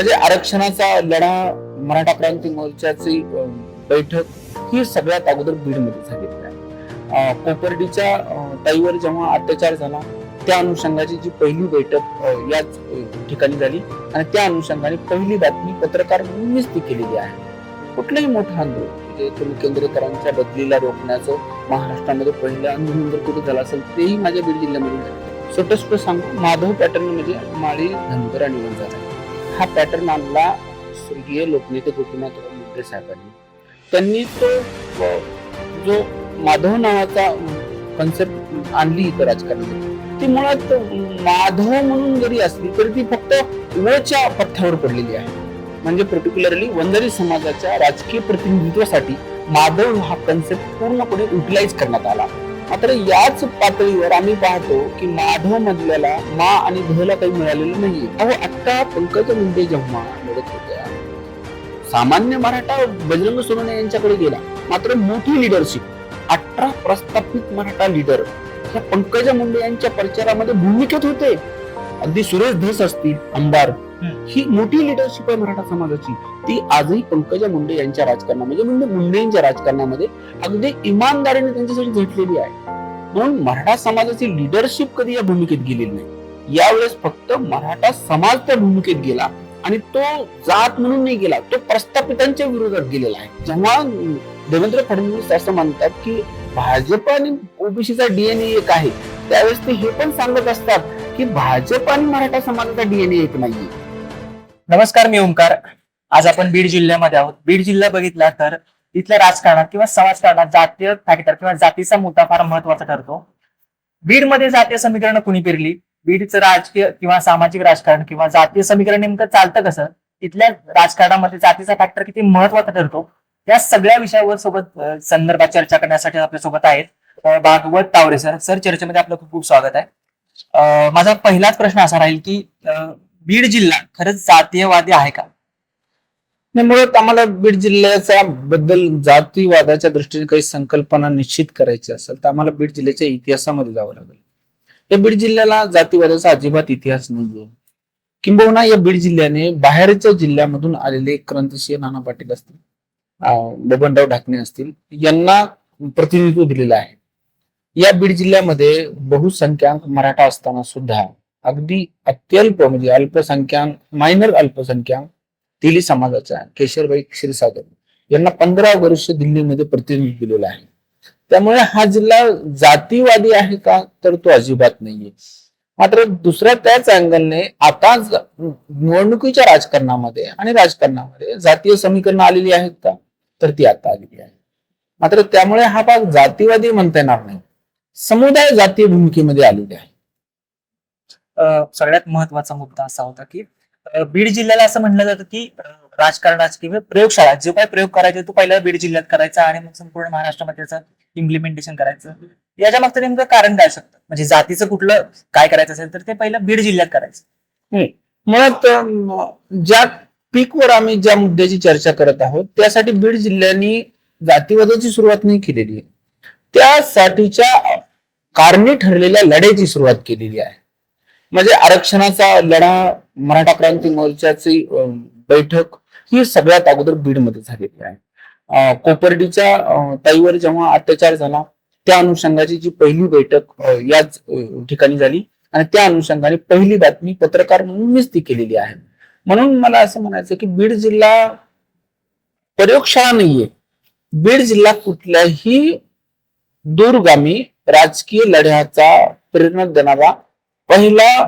म्हणजे आरक्षणाचा लढा मराठा क्रांती मोर्चाची बैठक ही सगळ्यात अगोदर बीडमध्ये झालेली आहे. कोपर्डीच्या ताईवर जेव्हा अत्याचार झाला त्या अनुषंगाची जी पहिली बैठक याच ठिकाणी झाली. आणि त्या अनुषंगाने पहिली बातमी पत्रकार म्हणून मीच ती केलेली आहे. कुठलंही मोठं आंदोलन म्हणजे तुम्ही केंद्रेकरांच्या बदलीला रोखण्याचं महाराष्ट्रामध्ये पहिलं आंदोलन जर कुठे झालं असेल तेही माझ्या बीड जिल्ह्यामध्ये झालं. सांग सांगू माधव पॅटर्न म्हणजे माळी धनगर आणि वंजारा हा पॅटर्न आणला स्वर्गीय लोकनेते गोपीनाथ मुंडे साहेबांनी. त्यांनी तो जो माधव नावाचा कन्सेप्ट आणली इथं राजकारणात ती मुळात माधव म्हणून जरी असली तरी ती फक्त वच्या पथ्यावर पडलेली आहे. म्हणजे पर्टिक्युलरली वंजारी समाजाच्या राजकीय प्रतिनिधित्वासाठी माधव हा कन्सेप्ट पूर्णपणे युटिलाइज करण्यात आला. मात्र याच पातळीवर आम्ही पाहतो की माधव मधल्याला मा आणि धला काही मिळालेलं नाही अहो आता पंकज मुंडे जेव्हा लढत होत्या सामान्य मराठा बजरंग सोनवणे यांच्याकडे गेला. मात्र मोठी लिडरशिप अठरा प्रस्थापित मराठा लीडर या पंकजा मुंडे यांच्या प्रचारामध्ये भूमिकेत होते. अगदी सुरेश धस असतील अंबार ही मोठी लिडरशिप आहे मराठा समाजाची. ती आजही पंकजा मुंडे यांच्या राजकारणामध्ये म्हणजे मुंडेंच्या राजकारणामध्ये अगदी इमानदारीने त्यांच्यासाठी झटलेली आहे. म्हणून मराठा समाजाची लिडरशिप कधी या भूमिकेत गेलेली नाही. यावेळेस फक्त मराठा समाज त्या भूमिकेत गेला आणि तो जात म्हणून नाही गेला तो प्रस्थापितांच्या विरोधात गेलेला आहे. जेव्हा देवेंद्र फडणवीस असं म्हणतात की भाजप आणि ओबीसीचा डीएनए एक आहे त्यावेळेस ते हे पण सांगत असतात की भाजप आणि मराठा समाजाचा डीएनए येत नाहीये. नमस्कार मी ओंकार. आज आपण बीड जिल्ह्यामध्ये आहोत. बीड जिल्हा बघितला तर इथल्या राजकारणात किंवा समाजकारणात जातीय फॅक्टर किंवा जातीचा मुद्दा फार महत्त्वाचा ठरतो. बीडमध्ये जातीय समीकरण कुणी पेरली? बीडचं राजकीय किंवा सामाजिक राजकारण किंवा जातीय समीकरण नेमकं चालतं कसं? इथल्या राजकारणामध्ये जातीचा फॅक्टर किती महत्त्वाचा ठरतो? या सगळ्या विषयावर सोबत संदर्भात चर्चा करण्यासाठी आपल्यासोबत आहेत भागवत तावरे सर. सर चर्चेमध्ये आपलं खूप खूप स्वागत आहे. माझा पहिलाच प्रश्न असा राहील की बीड जिल्हा खरंच जातीयवादी आहे का? नाही मुळात आम्हाला बीड जिल्ह्याच्या बद्दल जातीवादाच्या दृष्टीने काही संकल्पना निश्चित करायची असेल तर आम्हाला बीड जिल्ह्याच्या इतिहासामध्ये जावं लागेल. या बीड जिल्ह्याला जातीवादाचा अजिबात इतिहास नाहीये. किंबहुना या बीड जिल्ह्याने बाहेरच्या जिल्ह्यामधून आलेले क्रांतिशीय नाना पाटील असतील बबनराव ढाकणे असतील यांना प्रतिनिधित्व दिलेलं आहे. या बीड जिल्ह्यामध्ये बहुसंख्याक मराठा असताना सुद्धा अगदी अत्यल्प म्हणजे अल्पसंख्याक मायनर अल्पसंख्याक तेली समाजाच्या केशरबाई क्षीरसागर यांना पंधरा वर्ष दिल्लीमध्ये प्रतिनिधित्व दिलेलं आहे. त्यामुळे हा जिल्हा जातीवादी आहे का? तर तो अजिबात नाहीये. मात्र दुसऱ्या त्याच अँगलने आता निवडणुकीच्या राजकारणामध्ये आणि राजकारणामध्ये जातीय समीकरणं आलेली आहेत का? तर ती आता आलेली आहे मात्र त्यामुळे हा भाग जातीवादी म्हणता येणार नाही. समुदाय जातीय भूमिकेमध्ये आलेले आहे. सगळ्यात महत्त्वाचा मुद्दा असा होता की बीड जिल्ह्याला असं म्हणलं जातं की राजकारणाची किंवा प्रयोगशाळा जो काय प्रयोग करायचे तो पहिला बीड जिल्ह्यात करायचा आणि मग संपूर्ण महाराष्ट्रामध्ये त्याचं इम्प्लिमेंटेशन करायचं. याच्या मागचं नेमकं कारण काय शकतं म्हणजे जातीचं कुठलं काय करायचं असेल तर ते पहिलं बीड जिल्ह्यात करायचं. मुळात ज्या पीकवर आम्ही ज्या मुद्द्याची चर्चा करत आहोत त्यासाठी बीड जिल्ह्याने जातीवादाची सुरुवात नाही केलेली आहे. त्यासाठीच्या कारणी ठरलेल्या लढ्याची सुरुवात केलेली आहे. म्हणजे आरक्षणाचा लढा मराठा क्रांती मोर्चाची बैठक ही सगळ्यात अगोदर बीडमध्ये झालेली आहे. कोपर्डीच्या ताईवर जेव्हा अत्याचार झाला त्या अनुषंगाची जी पहिली बैठक याच ठिकाणी झाली आणि त्या अनुषंगाने पहिली बातमी पत्रकार म्हणून मीच ती केलेली आहे. म्हणून मला असं म्हणायचं की बीड जिल्हा प्रयोगशाळा नाहीये. बीड जिल्हा कुठल्याही दूरगामी राजकीय लढ्याचा प्रेरणा देणारा पहिला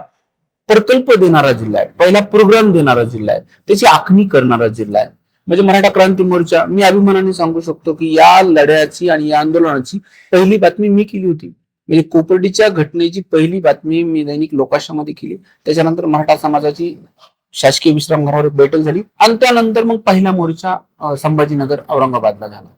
प्रकल्प देणारा जिल्हा आहे. पहिला प्रोग्राम देणारा जिल्हा आहे. त्याची आखणी करणारा जिल्हा आहे. म्हणजे मराठा क्रांती मोर्चा मी अभिमानाने सांगू शकतो की या लढ्याची आणि या आंदोलनाची पहिली बातमी मी केली होती. म्हणजे कोपर्डीच्या घटनेची पहिली बातमी मी दैनिक लोकाशामध्ये केली. त्याच्यानंतर मराठा समाजाची शासकीय विश्रामगृहावर बैठक झाली. आणि त्यानंतर मग पहिला मोर्चा संभाजीनगर औरंगाबादला झाला.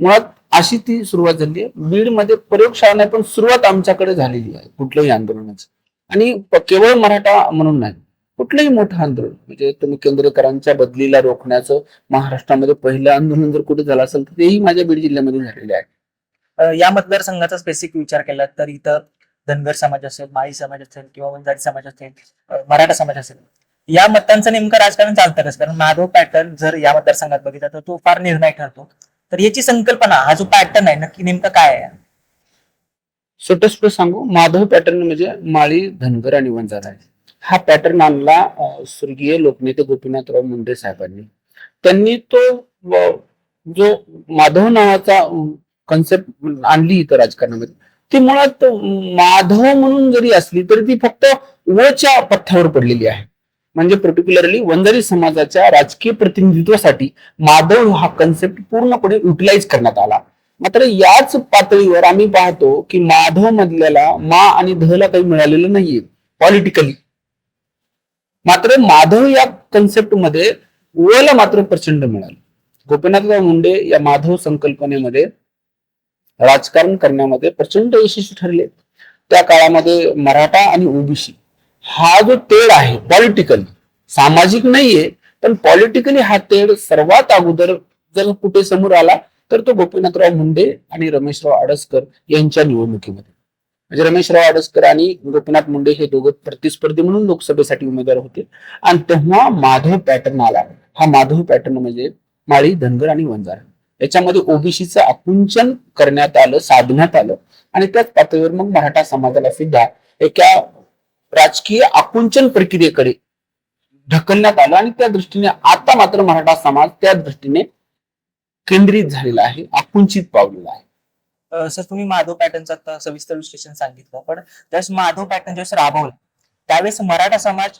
मुळात अशी ती सुरुवात झाली आहे. बीडमध्ये प्रयोगशाळा नाही पण सुरुवात आमच्याकडे झालेली आहे कुठल्याही आंदोलनाची. आणि केवळ मराठा म्हणून नाही कुठलंही मोठं आंदोलन म्हणजे तुम्ही केंद्रेकरांच्या बदलीला रोखण्याचं महाराष्ट्रामध्ये पहिलं आंदोलन जर कुठे झालं असेल तर तेही माझ्या बीड जिल्ह्यामध्ये झालेले आहे. या मतदारसंघाचा स्पेसिफिक विचार केला तर इथं धनगर समाज असेल माळी समाज असेल किंवा वंजारी समाज असेल मराठा समाज असेल या मतांचं नेमकं राजकारण चालतं कारण माधव पॅटर्न जर या मतदारसंघात बघितला तर तो फार निर्णायक ठरतो. तर याची संकल्पना हा जो पॅटर्न आहे नक्की नेमकं काय आहे? स्वतःस्फूर्त सांगू. माधव पॅटर्न म्हणजे माळी धनगर आणि वंजारा हा पॅटर्न आणला स्वर्गीय लोकनेते गोपीनाथराव मुंडे साहेबांनी. त्यांनी तो जो माधव नावाचा कन्सेप्ट आणली इथं राजकारणामध्ये ती मुळात माधव म्हणून जरी असली तरी ती फक्त वच्या पथ्यावर पडलेली आहे. म्हणजे पर्टिक्युलरली वंजारी समाजाच्या राजकीय प्रतिनिधित्वासाठी माधव हा कन्सेप्ट पूर्णपणे युटिलाइज करण्यात आला. मात्र याच पातळीवर आम्ही पाहतो की माधव मधल्याला मा आणि धला काही मिळालेलं नाहीये पॉलिटिकली मात्र माधव या कन्सेप्टमध्ये ओला मात्र प्रचंड मिळालं. गोपीनाथराव मुंडे या माधव संकल्पनेमध्ये राजकारण करण्यामध्ये प्रचंड यशस्वी ठरले. त्या काळामध्ये मराठा आणि ओबीसी हा जो तेढ आहे पॉलिटिकली सामाजिक नाहीये पण पॉलिटिकली हा तेढ सर्वात अगोदर जर कुठे समोर आला तर तो गोपीनाथराव मुंडे आणि रमेशराव आडसकर यांच्या निवडणुकीमध्ये. म्हणजे रमेशराव आडसकर आणि गोपीनाथ मुंडे हे दोघं प्रतिस्पर्धी म्हणून लोकसभेसाठी उमेदवार होते. आणि तेव्हा माधव पॅटर्न आला. हा माधव पॅटर्न म्हणजे माळी धनगर आणि वंजार. याच्यामध्ये ओबीसीचं आकुंचन करण्यात आलं साधण्यात आलं. आणि त्याच पातळीवर मग मराठा समाजाला सुद्धा एका राजकीय आकुंचन प्रक्रियेकडे ढकलण्यात आलं आणि त्या दृष्टीने आता मात्र मराठा समाज त्या दृष्टीने केंद्रित झालेला आहे आकुंचित पावलेला आहे. सर तुम्ही माधव पॅटर्नचं आता सविस्तर विश्लेषण सांगितलं पण त्यावेळेस माधव पॅटर्न ज्यावेळेस राबवला त्यावेळेस मराठा समाज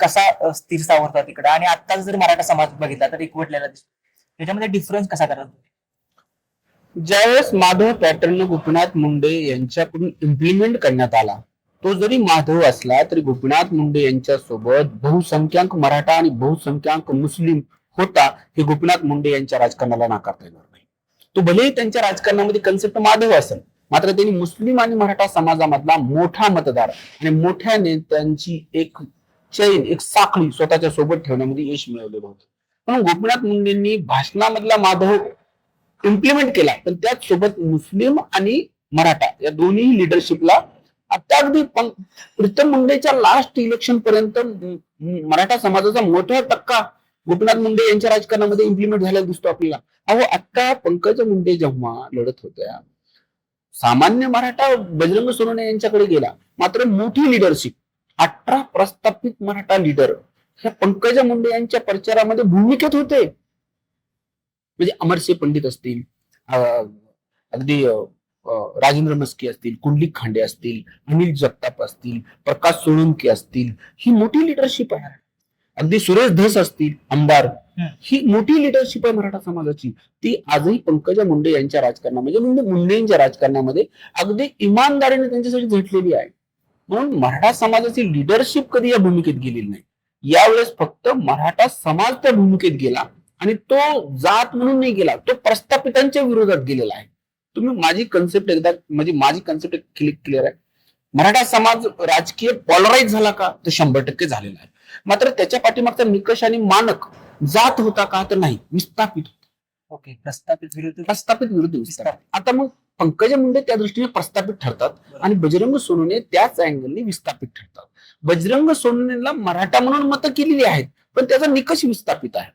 कसा स्थिर सावरता तिकडे? आणि आता जर मराठा समाज बघितला तर एकवटलेला दिसतो त्याच्यामध्ये डिफरन्स कसा करत ज्यावेळेस माधव पॅटर्न गोपीनाथ मुंडे यांच्याकडून इम्प्लिमेंट करण्यात आला तो जरी माधव असला तरी गोपीनाथ मुंडे यांच्या सोबत बहुसंख्याक मराठा आणि बहुसंख्याक मुस्लिम होता हे गोपीनाथ मुंडे यांच्या राजकारणाला नाकारता येणार नाही. तो भलेही त्यांच्या राजकारणामध्ये कन्सेप्ट माधव असेल मात्र त्यांनी मुस्लिम आणि मराठा समाजामधला मोठा मतदार आणि मोठ्या नेत्यांची एक चैन एक साखळी स्वतःच्या सोबत ठेवण्यामध्ये यश मिळवलेलं होतं. म्हणून गोपीनाथ मुंडेंनी भाषणामधला माधव इम्प्लिमेंट केला पण त्याच सोबत मुस्लिम आणि मराठा या दोन्ही लिडरशिपला आता अगदी प्रीतम मुंडेच्या लास्ट इलेक्शन पर्यंत मराठा समाजाचा मोठा टक्का गोपीनाथ मुंडे यांच्या राजकारणामध्ये इम्प्लिमेंट झालेला दिसतो आपल्याला. अहो आता पंकज मुंडे जेव्हा लढत होत्या सामान्य मराठा बजरंग सोनवणे यांच्याकडे गेला मात्र मोठी लिडरशिप अठरा प्रस्थापित मराठा लिडर ह्या पंकजा मुंडे यांच्या प्रचारामध्ये भूमिकेत होते. म्हणजे अमरसिंह पंडित असतील अगदी राजेंद्र मस्के असतील कुंडलिक खांडे असतील अनिल जगताप असतील प्रकाश सोळंकी असतील ही मोठी लिडरशिप आहे. अगदी सुरेश धस असतील आमदार. ही. मोठी लिडरशिप आहे मराठा समाजाची. ती आजही पंकजा मुंडे यांच्या राजकारणामध्ये म्हणजे मुंडेंच्या राजकारणामध्ये अगदी इमानदारीने त्यांच्यासाठी झटलेली आहे. म्हणून मराठा समाजाची लिडरशिप कधी या भूमिकेत गेलेली नाही. यावेळेस फक्त मराठा समाज त्या भूमिकेत गेला. आणि तो जात म्हणून नाही गेला तो प्रस्थापितांच्या विरोधात गेलेला आहे. तुम्ही माझी कन्सेप्ट एकदा म्हणजे माझी कन्सेप्ट क्लिक क्लिअर आहे. मराठा समाज राजकीय पॉलराईज झाला का तर शंभर टक्के झालेला आहे. मात्र त्याच्या पाठीमागचा निकष आणि मानक जात होता का तर नाही. विस्थापित ओके प्रस्थापित विरुद्ध प्रस्थापित विरुद्ध विस्थापित. आता मग पंकजा मुंडे त्या दृष्टीने प्रस्थापित ठरतात आणि बजरंग सोनवणे त्याच अँगलने विस्थापित ठरतात. बजरंग सोनवणेला मराठा म्हणून मतं केलेली आहेत पण त्याचा निकष विस्थापित आहे.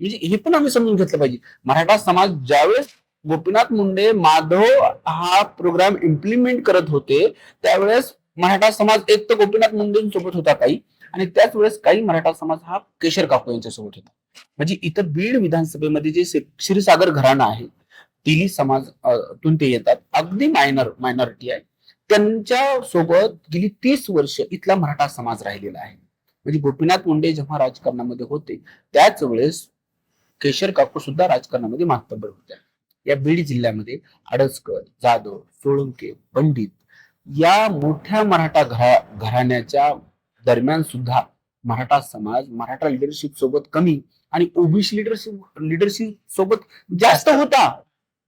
म्हणजे हे पण आम्ही समजून घेतलं पाहिजे. मराठा समाज ज्यावेळेस गोपीनाथ मुंडे माधव हा प्रोग्राम इम्प्लिमेंट करत होते त्यावेळेस मराठा समाज एक तर गोपीनाथ मुंडेंसोबत होता काही आणि त्याच वेळेस काही मराठा समाज हा केशर काकू यांच्यासोबत होता. म्हणजे इथं बीड विधानसभेमध्ये जे क्षीरसागर घराणं आहे तिली समाज तून ते येतात. अगदी मायनर मायनॉरिटी आहे. त्यांच्यासोबत गेली तीस वर्ष इथला मराठा समाज राहिलेला आहे. म्हणजे गोपीनाथ मुंडे जेव्हा राजकारणामध्ये होते त्याच वेळेस केशर काकू सुद्धा राजकारणामध्ये मातब्बर होत्या. या बीड जिल्ह्यामध्ये आडसकर जाधव सोळंके पंडित या मोठ्या मराठा घरा घराण्याच्या दरम्यान सुद्धा मराठा समाज मराठा लिडरशिप सोबत कमी आणि ओबीसी लिडरशिप लिडरशिप सोबत जास्त होता.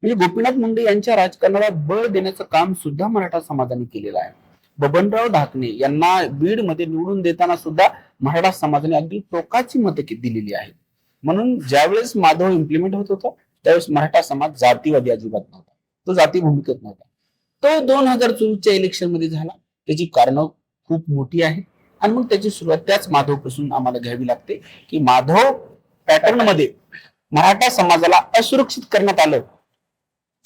म्हणजे गोपीनाथ मुंडे यांच्या राजकारणाला बळ देण्याचं काम सुद्धा मराठा समाजाने केलेलं आहे. बबनराव ढाकणे यांना बीडमध्ये निवडून देताना सुद्धा मराठा समाजाने अगदी टोकाची मतं दिलेली आहे म्हणून ज्यावेळेस माधव इम्प्लिमेंट होत होता त्यावेळेस मराठा समाज जातीवादी अजिबात नव्हता. तो जाती भूमिकेत नव्हता. तो दोन हजार चोवीसच्या इलेक्शनमध्ये झाला. त्याची कारणं खूप मोठी आहेत. आणि मग त्याची सुरुवात त्याच माधवपासून आम्हाला घ्यावी लागते की माधव पॅटर्नमध्ये मराठा समाजाला असुरक्षित करण्यात आलं.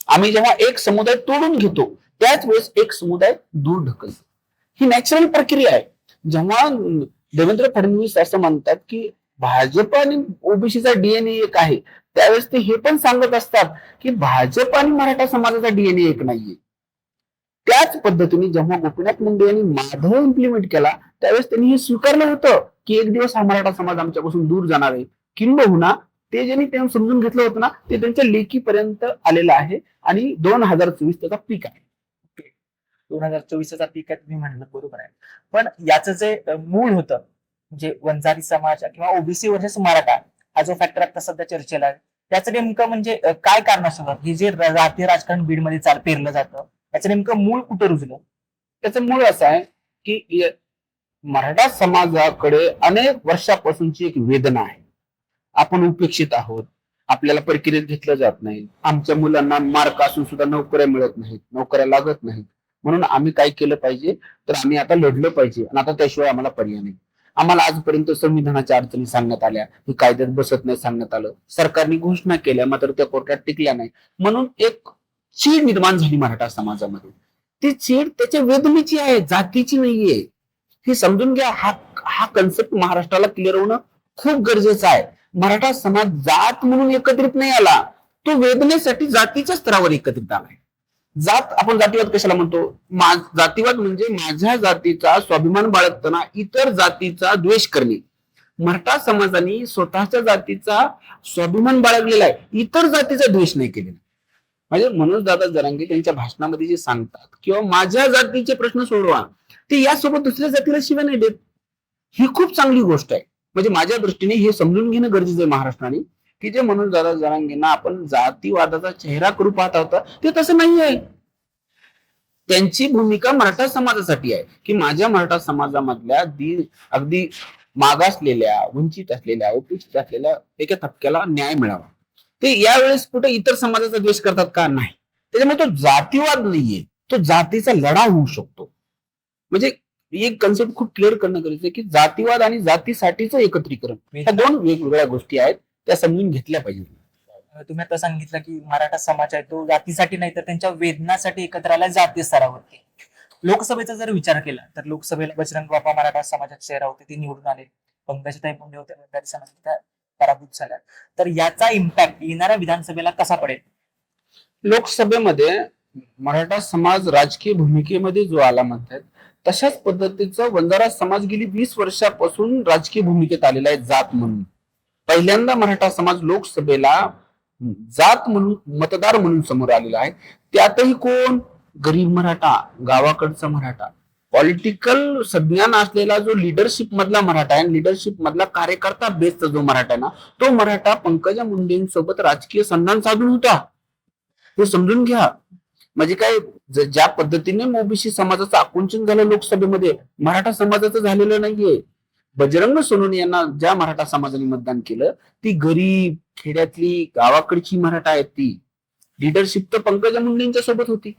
आम्ही जेव्हा एक समुदाय तोडून घेतो त्याच वेळेस एक समुदाय दूर ढकलतो. ही नॅचरल प्रक्रिया आहे. जेव्हा देवेंद्र फडणवीस असं म्हणतात की भाजप आणि ओबीसीचा डीएनए एक आहे. त्यावेळेस ते हे पण सांगत असतात की भाजप आणि मराठा समाजाचा डीएनए एक नाहीये. त्याच पद्धतीने जेव्हा गोपीनाथ मुंडे यांनी माधव इम्प्लिमेंट केला त्यावेळेस त्यांनी हे स्वीकारलं होतं की एक दिवस हा मराठा समाज आमच्यापासून दूर जाणार आहे. किंबहुना ते ज्यांनी त्यांना समजून घेतलं होतं ना ते त्यांच्या लेखीपर्यंत आलेलं आहे आणि दोन हजार चोवीस त्याचा पीक आहे. दोन हजार चोवीसचा पीक आहे तुम्ही म्हणलं बरोबर आहे. पण याचं जे मूळ होतं म्हणजे वंजारी समाज किंवा ओबीसी वर्सेस मराठा हा जो फॅक्टर आता सध्या चर्चेला आहे त्याचं नेमकं म्हणजे काय कारण असतं हे जे र- राजकारण राजकारण बीडमध्ये चाल पेरलं जातं त्याचं नेमकं मूळ कुठं रुजलं? त्याचं मूळ असं आहे की मराठा समाजाकडे अनेक वर्षापासूनची एक वेदना आहे. आपण उपेक्षित आहोत आपल्याला प्रक्रियेत घेतलं जात नाही आमच्या मुलांना मार्क असून सुद्धा नोकऱ्या मिळत नाहीत नोकऱ्या लागत नाहीत. म्हणून आम्ही काय केलं पाहिजे? तर आम्ही आता लढलं पाहिजे आणि आता त्याशिवाय आम्हाला पर्याय नाही. आम्हाला आजपर्यंत संविधानाच्या अडचणी सांगण्यात आल्या. ही कायद्यात बसत नाही सांगण्यात आलं. सरकारने घोषणा केल्या मात्र त्या कोर्टात टिकल्या नाही. म्हणून एक चीड निर्माण झाली मराठा समाजामध्ये. ती चीड त्याच्या वेदनेची आहे जातीची नाहीये. हे समजून घ्या हा हा कन्सेप्ट महाराष्ट्राला क्लिअर होणं खूप गरजेचं आहे. मराठा समाज जात म्हणून एकत्रित नाही आला. तो वेदनेसाठी जातीच्या स्तरावर एकत्रित आलाय. जात आपण जातीवाद कशाला म्हणतो? जातीवाद म्हणजे माझ्या जातीचा स्वाभिमान बाळगताना इतर जातीचा द्वेष करणे. मराठा समाजाने स्वतःच्या जातीचा स्वाभिमान बाळगलेला आहे. इतर जातीचा द्वेष नाही केलेला. म्हणजे मनोज दादा जरांगे त्यांच्या भाषणामध्ये जे सांगतात किंवा माझ्या जातीचे प्रश्न सोडवा ते यासोबत दुसऱ्या जातीला शिवाय नाही देत. ही खूप चांगली गोष्ट आहे. म्हणजे माझ्या दृष्टीने हे समजून घेणं गरजेचं आहे महाराष्ट्राने. की जे मनोज दादा जरांगेंना आपण जातीवादाचा चेहरा करू पाहत होता ते तसं नाही आहे त्यांची भूमिका मराठा समाजासाठी आहे. की माझ्या मराठा समाजामधल्या दी अगदी मागासलेल्या वंचित असलेल्या उपेक्षित असलेल्या एका तबक्याला न्याय मिळावा. ते यावेळेस कुठे इतर समाजाचा द्वेष करतात का? नाही. त्याच्यामुळे तो जातीवाद नाहीये. तो जातीचा लढा होऊ शकतो. म्हणजे एक कन्सेप्ट खूप क्लिअर करणं गरजेचं आहे की जातीवाद आणि जातीसाठीचं एकत्रीकरण ह्या दोन वेगवेगळ्या गोष्टी आहेत. त्या समजून घेतल्या पाहिजेत अ, तुम्ही आता सांगितलं की मराठा समाज आहे तो जातीसाठी नाही तर त्यांच्या वेदनासाठी एकत्र आला जातीय स्तरावरती. लोकसभेचा जर विचार केला तर लोकसभेला बजरंग बापा मराठा समाजाचे चेहरा होते ते निवडून आले. पंकजाताई मुंडे होते वंजारी समाज त्या पराभूत झाल्या. तर याचा इम्पॅक्ट येणाऱ्या विधानसभेला कसा पडेल? लोकसभेमध्ये मराठा समाज राजकीय भूमिकेमध्ये जो आला म्हणतात तशाच पद्धतीचा वंजारा समाज गेली वीस वर्षापासून राजकीय भूमिकेत आलेला आहे जात म्हणून. पहिल्यांदा मराठा समाज लोकसभेला जात म्हणून मतदार म्हणून समोर आलेला आहे. त्यातही कोण? गरीब मराठा गावाकडचा मराठा. पॉलिटिकल संज्ञान असलेला जो लिडरशिप मधला मराठा आहे लिडरशिप मधला कार्यकर्ता बेसचा जो मराठा आहे ना तो मराठा पंकजा मुंडेंसोबत राजकीय संधान साधून होता. हे समजून घ्या. म्हणजे काय ज्या पद्धतीने ओबीसी समाजाचं आकुंचन झालं लोकसभेमध्ये मराठा समाजाचं झालेलं नाहीये. बजरंग सोनवणे यांना ज्या मराठा समाजाने मतदान केलं ती गरीब खेड्यातली गावाकडची मराठा आहेत ती. लिडरशिप तर पंकजा मुंडेंच्या सोबत होती.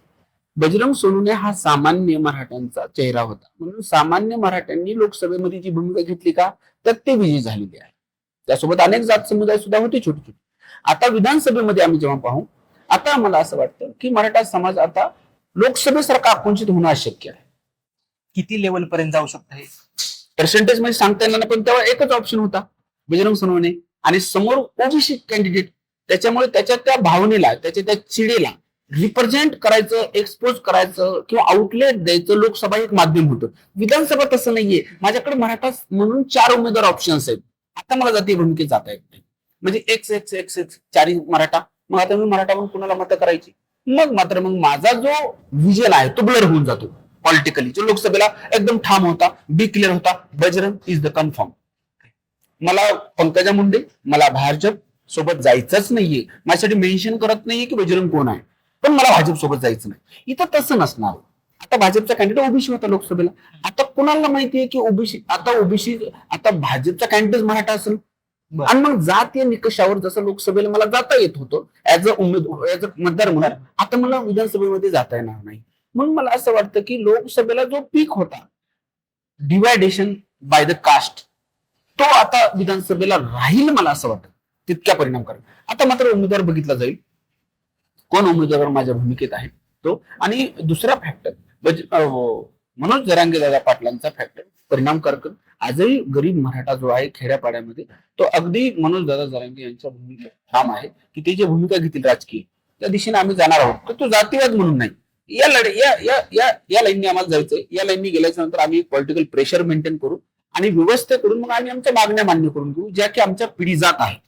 बजरंग सोनवणे हा सामान्य मराठ्यांचा चेहरा होता. म्हणून सामान्य मराठ्यांनी लोकसभेमध्ये जी भूमिका घेतली का तर ते विजयी झालेले आहे त्यासोबत अनेक जात समुदाय सुद्धा होते छोटे छोटे आता विधानसभेमध्ये आम्ही जेव्हा पाहू आता मला असं वाटतं की मराठा समाज आता लोकसभेसारखा आकुंचित होणं अशक्य आहे. किती लेवल पर्यंत जाऊ शकतं हे? पर्सेंटेजमध्ये सांगता येणार पण तेव्हा एकच ऑप्शन होता. बजरंग सोनवणे. आणि समोर ओबीसी कॅन्डिडेट त्याच्यामुळे त्याच्या त्या भावनेला त्याच्या त्या चिडेला रिप्रेझेंट करायचं एक्सपोज करायचं किंवा आउटलेट द्यायचं लोकसभा एक माध्यम होतं. विधानसभा तसं नाहीये. माझ्याकडे मराठा म्हणून चार उमेदवार ऑप्शन्स आहेत. आता मला जाती भूमिकेत जाता येत नाही. म्हणजे एक्स एक्स एक्स एक्स चारही मराठा. मग आता मी मराठा म्हणून कुणाला मतं करायची? मग मात्र मग माझा जो विजन आहे तो ब्लर होऊन जातो. पॉलिटिकली जो लोकसभेला एकदम ठाम होता बी क्लिअर होता बजरंग इज द कन्फर्म मला पंकजा मुंडे मला भाजप सोबत जायचंच नाहीये. माझ्यासाठी मेन्शन करत नाहीये की बजरंग कोण आहे. पण मला भाजप सोबत जायचं नाही. इथं तसं नसणार. आता भाजपचा कॅन्डिडेट ओबीसी होता लोकसभेला. आता कुणाला माहितीये की ओबीसी आता ओबीसी आता भाजपचा कॅन्डिडेट मराठा असेल. आणि मग जात या निकषावर जसं लोकसभेला मला जाता येत होतं ऍज अ उमेदवार ऍज अ मतदार म्हणून आता मला विधानसभेमध्ये जाता येणार नाही. म्हणून मला असं वाटतं की लोकसभेला जो पीक होता डिवायडेशन बाय द कास्ट तो आता विधानसभेला राहील मला असं वाटतं तितक्या परिणामकारक आता मात्र उमेदवार बघितला जाईल. कोण उमेदवार माझ्या भूमिकेत आहे तो? आणि दुसरा फॅक्टर मनोज जरांगे दादा पाटलांचा फॅक्टर परिणाम परिणामकारक. आजही गरीब मराठा जो आहे खेड्यापाड्यामध्ये तो अगदी मनोज दादा जरांगे यांच्या भूमिकेत ठाम आहे की ते जे भूमिका घेतील राजकीय त्या दिशेने आम्ही जाणार आहोत. तर तो जातीवाद म्हणून नाही. या लढे या या या या लाईनने आम्हाला जायचंय. या लाईनने गेल्याच्यानंतर आम्ही पॉलिटिकल प्रेशर मेंटेन करू आणि व्यवस्थेकडून मग आम्ही आमच्या मागण्या मान्य करून घेऊ ज्या की आमच्या पिढी जात आहेत.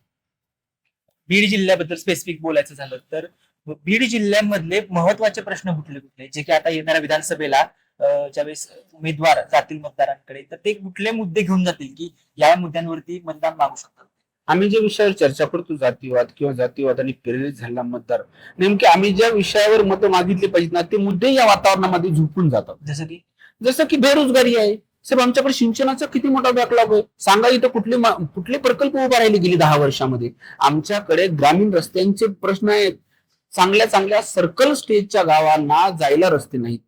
बीड जिल्ह्याबद्दल स्पेसिफिक बोलायचं झालं तर बीड जिल्ह्यामधले महत्त्वाचे प्रश्न कुठले कुठले? जे की आता येणाऱ्या विधानसभेला ज्यावेळेस उमेदवार जातील मतदारांकडे तर ते कुठले मुद्दे घेऊन जातील की या मुद्द्यांवरती मतदान मागू शकतात? आम्ही ज्या विषयावर चर्चा करतो जातीवाद किंवा जातीवादाने प्रेरित झालेला मतदार नेमके आम्ही ज्या विषयावर मतं मागितली पाहिजेत ना ते मुद्दे या वातावरणामध्ये झुकून जातात. जसं की? जसं की बेरोजगारी आहे. साहेब आमच्याकडे सिंचनाचा किती मोठा बॅकलॉग आहे. सांगा इथं कुठले कुठले प्रकल्प उभा राहिले गेले दहा वर्षामध्ये? आमच्याकडे ग्रामीण रस्त्यांचे प्रश्न आहेत. चांगल्या चांगल्या सर्कल स्टेजच्या गावांना जायला रस्ते नाहीत.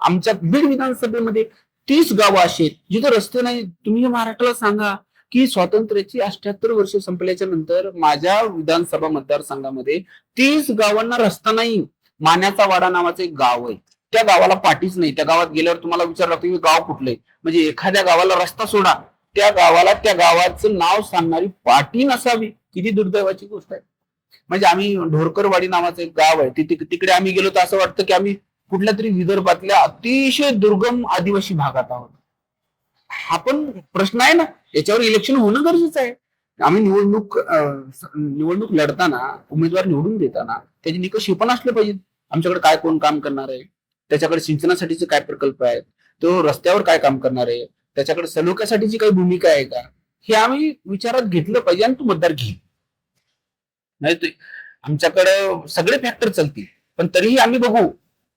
आमच्या बीड विधानसभेमध्ये तीस गावं अशी आहेत. जिथे रस्ते नाही तुम्ही महाराष्ट्राला सांगा. की स्वातंत्र्याची अष्ट्याहत्तर वर्ष संपल्याच्या नंतर माझ्या विधानसभा मतदारसंघामध्ये तीस गावांना रस्ता नाही. मान्याचा वाडा नावाचं एक गाव आहे. त्या गावाला पाठीच नाही. त्या गावात गेल्यावर तुम्हाला विचारलं लागतं की गाव कुठलंय? म्हणजे एखाद्या गावाला रस्ता सोडा. त्या गावाला त्या गावाचं नाव सांगणारी पाठी नसावी. किती दुर्दैवाची गोष्ट आहे. म्हणजे आम्ही ढोरकरवाडी नावाचं एक गाव आहे. तिथे तिकडे आम्ही गेलो तर असं वाटतं की आम्ही कुठल्या तरी विदर्भातल्या अतिशय दुर्गम आदिवासी भागात आहोत. हा पण प्रश्न आहे ना. याच्यावर इलेक्शन होणं गरजेचं आहे. आम्ही निवडणूक निवडणूक लढताना उमेदवार निवडून देताना त्याचे निकष हे पण असले पाहिजेत. आमच्याकडे काय कोण काम करणार आहे? त्याच्याकडे सिंचनासाठीचे काय प्रकल्प आहेत? तो रस्त्यावर काय काम करणार आहे? त्याच्याकडे सलोख्यासाठीची काही भूमिका आहे का? हे आम्ही विचारात घेतलं पाहिजे आणि तो मतदार घेईल. नाही आमच्याकडे सगळे फॅक्टर चालतील. पण तरीही आम्ही बघू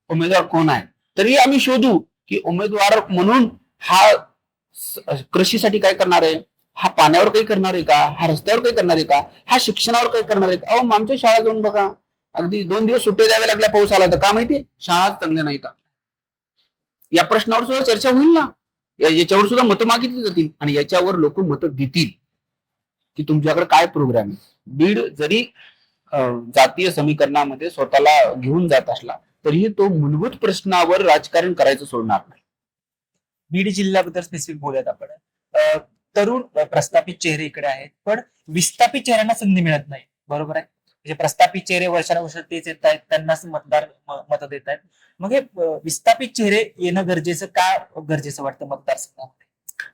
उमेदवार कोण आहे. तरीही आम्ही शोधू की उमेदवार म्हणून हा कृषीसाठी काय करणार आहे? हा पाण्यावर काही करणार आहे का? हा रस्त्यावर काही करणार आहे का? हा शिक्षणावर काही करणार आहे का? अहो आमच्या शाळा जाऊन बघा. अगदी दोन दिवस सुट्टे द्यावे लागल्या पाऊस आला तर. का माहितीये शाळा चांगल्या नाही का? या प्रश्नावर सुद्धा चर्चा होईल ना. याच्यावर सुद्धा मतं मागितली जातील आणि याच्यावर लोक मतं देतील की तुमच्याकडे काय प्रोग्राम आहे? बीड जरी जातीय समीकरणामध्ये स्वतःला घेऊन जात असला तरीही तो मूलभूत प्रश्नावर राजकारण करायचं सोडणार नाही. बीड जिल्ह्याबद्दल स्पेसिफिक बोलूयात आपण. तरुण प्रस्थापित चेहरे इकडे आहेत पण विस्थापित चेहऱ्यांना संधी मिळत नाही. बरोबर आहे? म्हणजे प्रस्थापित चेहरे वर्षानुवर्ष तेच येत आहेत त्यांनाच मतदार मत देत आहेत. मग हे विस्थापित चेहरे येणं गरजेचं का गरजेचं वाटतं मतदारसंघामध्ये?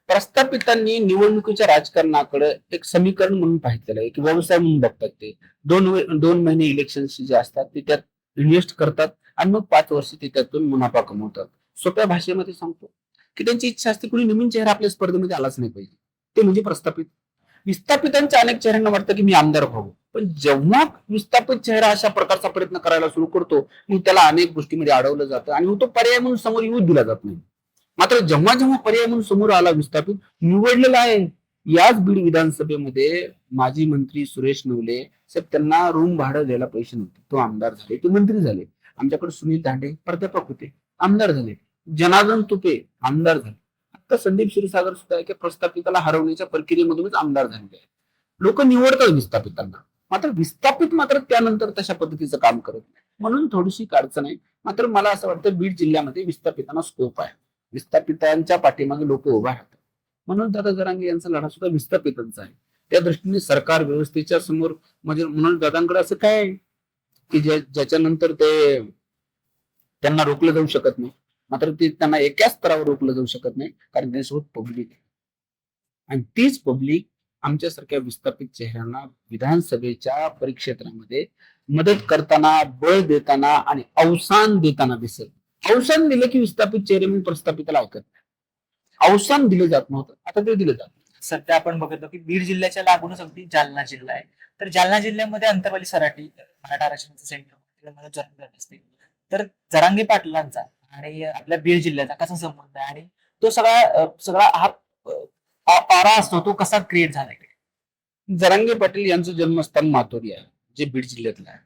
प्रस्थापितांनी निवडणुकीच्या राजकारणाकडे एक समीकरण म्हणून पाहिलेलं आहे की व्यवसाय म्हणून बघतात ते. दोन दोन महिने इलेक्शन जे असतात ते त्यात इन्व्हेस्ट करतात आणि मग पाच वर्ष ते त्यातून मुनाफा कमवतात. सोप्या भाषेमध्ये सांगतो. की त्यांची इच्छा असते कुणी नवीन चेहरा आपल्या स्पर्धेमध्ये आलाच नाही पाहिजे. ते म्हणजे प्रस्थापित. विस्थापितांच्या अनेक चेहऱ्यांना वाटतं की मी आमदार व्हावं. पण जेव्हा विस्थापित चेहरा अशा प्रकारचा प्रयत्न करायला सुरू करतो मग त्याला अनेक गोष्टीमध्ये अडवलं जातं आणि तो पर्याय म्हणून समोर येऊ दिला जात नाही. मात्र जेव्हा जेव्हा पर्याय म्हणून समोर आला विस्थापित निवडलेला आहे. याच बीड विधानसभेमध्ये माजी मंत्री सुरेश नवले साहेब त्यांना रूम भाडं द्यायला पैसे नव्हते. तो आमदार झाले ते मंत्री झाले. आमच्याकडे सुनील दांडे प्राध्यापक होते आमदार झाले. जनार्दन तुपे आमदार झाले. आता संदीप क्षीरसागर सुद्धा एका प्रस्थापिताला हरवण्याच्या प्रक्रियेमधूनच आमदार झालेले आहेत. लोक निवडतात विस्थापितांना. मात्र विस्थापित मात्र त्यानंतर तशा पद्धतीचं काम करत नाही. म्हणून थोडीशी अडचण आहे. मात्र मला असं वाटतं बीड जिल्ह्यामध्ये विस्थापितांना स्कोप आहे. विस्थापितांच्या पाठीमागे लोक उभा राहतात. म्हणून दादा जरांगे यांचा लढा सुद्धा विस्थापितांचा आहे. त्या दृष्टीने सरकार व्यवस्थेच्या समोर म्हणजे म्हणून दादांकडे असं काय आहे? की ज्या ज्याच्यानंतर ते त्यांना रोखलं जाऊ शकत नाही. मात्र ते त्यांना एकाच स्तरावर रोखलं जाऊ शकत नाही कारण त्यांच्यासोबत पब्लिक आहे. आणि तीच पब्लिक आमच्यासारख्या विस्थापित चेहऱ्यांना विधानसभेच्या परिक्षेत्रामध्ये मदत करताना बळ देताना आणि अवसान देताना दिसत अवसान दिलं की विस्थापित चेहरे म्हणून प्रस्थापिताला ऐकत नाही अवसान दिलं जात नव्हतं आता ते दिलं जात. सध्या आपण बघतो की बीड जिल्ह्याच्या लागूनच अगदी जालना जिल्हा आहे. तर जालना जिल्ह्यामध्ये अंतरवाली सराठी मराठा आरक्षणाचं सेंटर तर जरांगे पाटलांचा आणि आपल्या बीड जिल्ह्याचा कसा संबंध आहे? आणि तो सगळा सगळा हा पारा असतो तो कसा क्रिएट झाला जरांगे पाटील यांचं जन्मस्थान माथोरी आहे जे बीड जिल्ह्यातलं आहे.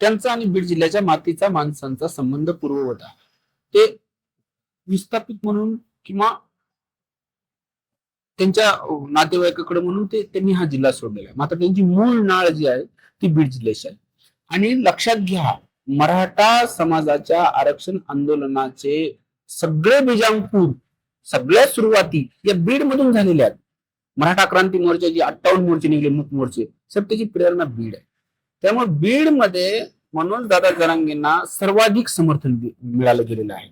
त्यांचा आणि बीड जिल्ह्याच्या मातीचा माणसांचा संबंध पूर्व होता ते विस्थापित म्हणून किंवा त्यांच्या नातेवाईकाकडे म्हणून ते त्यांनी हा जिल्हा सोडलेला आहे. मात्र त्यांची मूळ नाळ जी आहे ती बीड जिल्ह्याची आहे. आणि लक्षात घ्या मराठा समाजाच्या आरक्षण आंदोलनाचे सगळे बीजांकूर सगळ्या सुरुवाती या बीड मधून झालेल्या आहेत. मराठा क्रांती मोर्चा जी अठ्ठावन्न मोर्चे निघले मुख मोर्चे सर त्याची प्रेरणा बीड आहे. त्यामुळे बीडमध्ये मनोज दादा जरांगेंना सर्वाधिक समर्थन मिळालं गेलेलं आहे.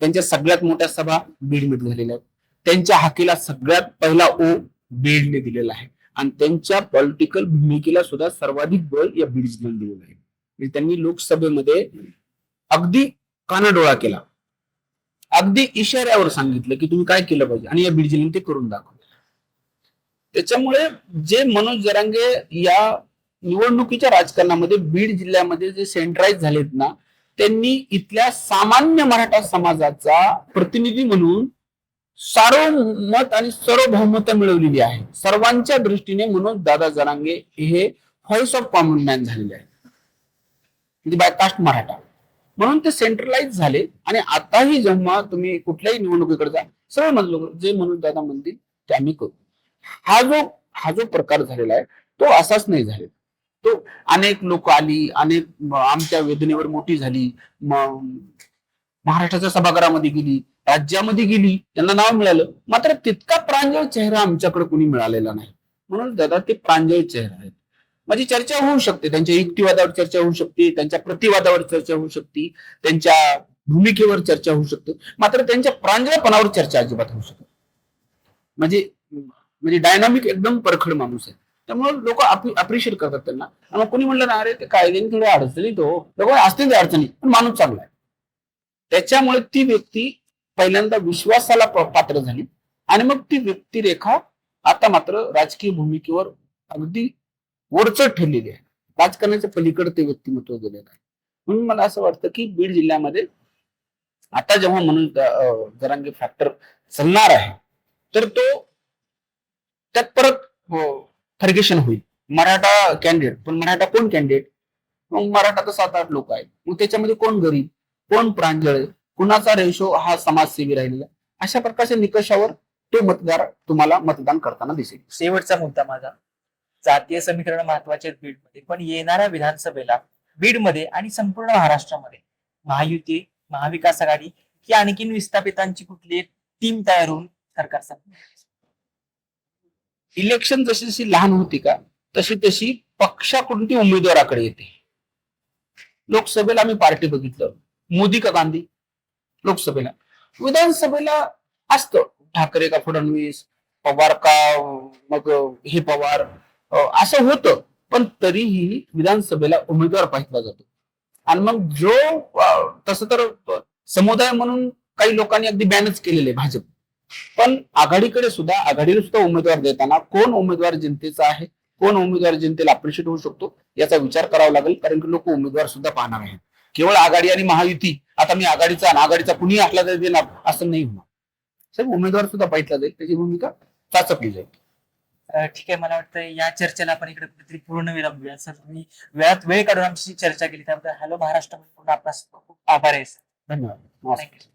त्यांच्या सगळ्यात मोठ्या सभा बीडमध्ये झालेल्या आहेत. त्यांच्या हाकेला सगळ्यात पहिला ओ बीडने दिलेला आहे. आणि त्यांच्या पॉलिटिकल भूमिकेला सुद्धा सर्वाधिक बळ या बीड जिल्ह्याने दिलेलं आहे. म्हणजे त्यांनी लोकसभेमध्ये अगदी कानाडोळा केला. अगदी इशाऱ्यावर सांगितलं की तुम्ही काय केलं पाहिजे? आणि या बीड जिल्ह्याने ते करून दाखवलं. त्याच्यामुळे जे मनोज जरांगे या निवडणुकीच्या राजकारणामध्ये बीड जिल्ह्यामध्ये जे सेंट्राईज झालेत ना त्यांनी इथल्या सामान्य मराठा समाजाचा प्रतिनिधी म्हणून सार्वमत आणि सार्वभौमता मिळवलेली आहे. सर्वांच्या दृष्टीने मनोज दादा जरांगे हे व्हॉइस ऑफ कॉमन मॅन झालेले आहे म्हणजे बाय कास्ट मराठा. म्हणून ते सेंट्रलाइज झाले आणि आताही जेव्हा तुम्ही कुठल्याही निवडणुकीकडे जा सर्व म्हणलो जे म्हणून दादा म्हणतील ते आम्ही करू. हा जो हा जो प्रकार झालेला आहे तो असाच नाही झालेला. तो अनेक लोक आली अनेक आमच्या वेदनेवर मोठी झाली महाराष्ट्राच्या सभागृहामध्ये गेली राज्यामध्ये गेली त्यांना नाव मिळालं. मात्र तितका प्रांजळ चेहरा आमच्याकडे कोणी मिळालेला नाही. म्हणून दादा ते प्रांजळ चेहरा आहेत. माझी चर्चा होऊ शकते. त्यांच्या युक्तिवादावर चर्चा होऊ शकते. त्यांच्या प्रतिवादावर चर्चा होऊ शकते. त्यांच्या भूमिकेवर चर्चा होऊ शकते. मात्र त्यांच्या प्रांजळपणावर चर्चा अजिबात होऊ शकते म्हणजे म्हणजे डायनामिक एकदम परखड माणूस आहे. त्यामुळे लोक अप्रिशिएट करतात त्यांना. आणि कोणी म्हणलं ना अरे ते कायद्याने थोडं अडचणी तो हो. लोक असतील त्या अडचणी पण माणूस चांगला आहे. त्याच्यामुळे ती व्यक्ती पहिल्यांदा विश्वासाला पात्र झाली. आणि मग ती व्यक्तिरेखा आता मात्र राजकीय भूमिकेवर अगदी वरचढ ठरलेली आहे. राजकारणाच्या पलीकडे ते व्यक्तिमत्व गेलेलं आहे. म्हणून मला असं वाटतं की बीड जिल्ह्यामध्ये आता जेव्हा म्हणून जरांगे फॅक्टर चालणार आहे तर तो त्यात परत हो, फर्गेशन होईल. मराठा कॅन्डिडेट पण मराठा कोण कॅन्डिडेट मग मराठा तर सात आठ लोक आहेत. मग त्याच्यामध्ये कोण गरीब कोण प्रांजळ कुणाचा रेशो हा समाजसेवी राहिलेला अशा प्रकारच्या निकषावर तो मतदार तुम्हाला मतदान करताना दिसेल. शेवटचा मुद्दा माझा. जातीय समीकरण महत्त्वाचे आहेत बीडमध्ये पण येणाऱ्या विधानसभेला बीडमध्ये आणि संपूर्ण महाराष्ट्रामध्ये महायुती महाविकास आघाडी की आणखीन विस्थापितांची कुठली टीम तयार होऊन सरकार इलेक्शन जशी जशी लहान होती का तशी तशी पक्षाकडून ती उमेदवाराकडे येते. लोकसभेला आम्ही पार्टी बघितलं. मोदी का गांधी? लोकसभेला. विधानसभेला असतं. ठाकरे का फडणवीस पवार का मग हे पवार असं होतं. पण तरीही विधानसभेला उमेदवार पाहिला जातो. आणि मग जो तसं तर समुदाय म्हणून काही लोकांनी अगदी बॅनच केलेले भाजप. पण आघाडीकडे सुद्धा आघाडीला सुद्धा उमेदवार देताना कोण उमेदवार जनतेचा आहे कोण उमेदवार जनतेला अप्रिशिएट होऊ शकतो याचा विचार करावा लागेल कारण की लोक उमेदवार सुद्धा पाहणार आहेत. केवळ आघाडी आणि महायुती आता मी आघाडीचा आणि आघाडीचा कुणी आखला तरी देणार असं नाही होणार. साहेब उमेदवार सुद्धा पाहितला जाईल त्याची भूमिका चाचपली जाईल. ठीक आहे मला वाटतं या चर्चेला आपण इकडे कुठेतरी पूर्ण देऊया सर तुम्ही वेळात वेळ काढून आमची चर्चा केली. त्याबद्दल हॅलो महाराष्ट्र म्हणून आपला खूप आभार आहे सर. धन्यवाद. थँक्यू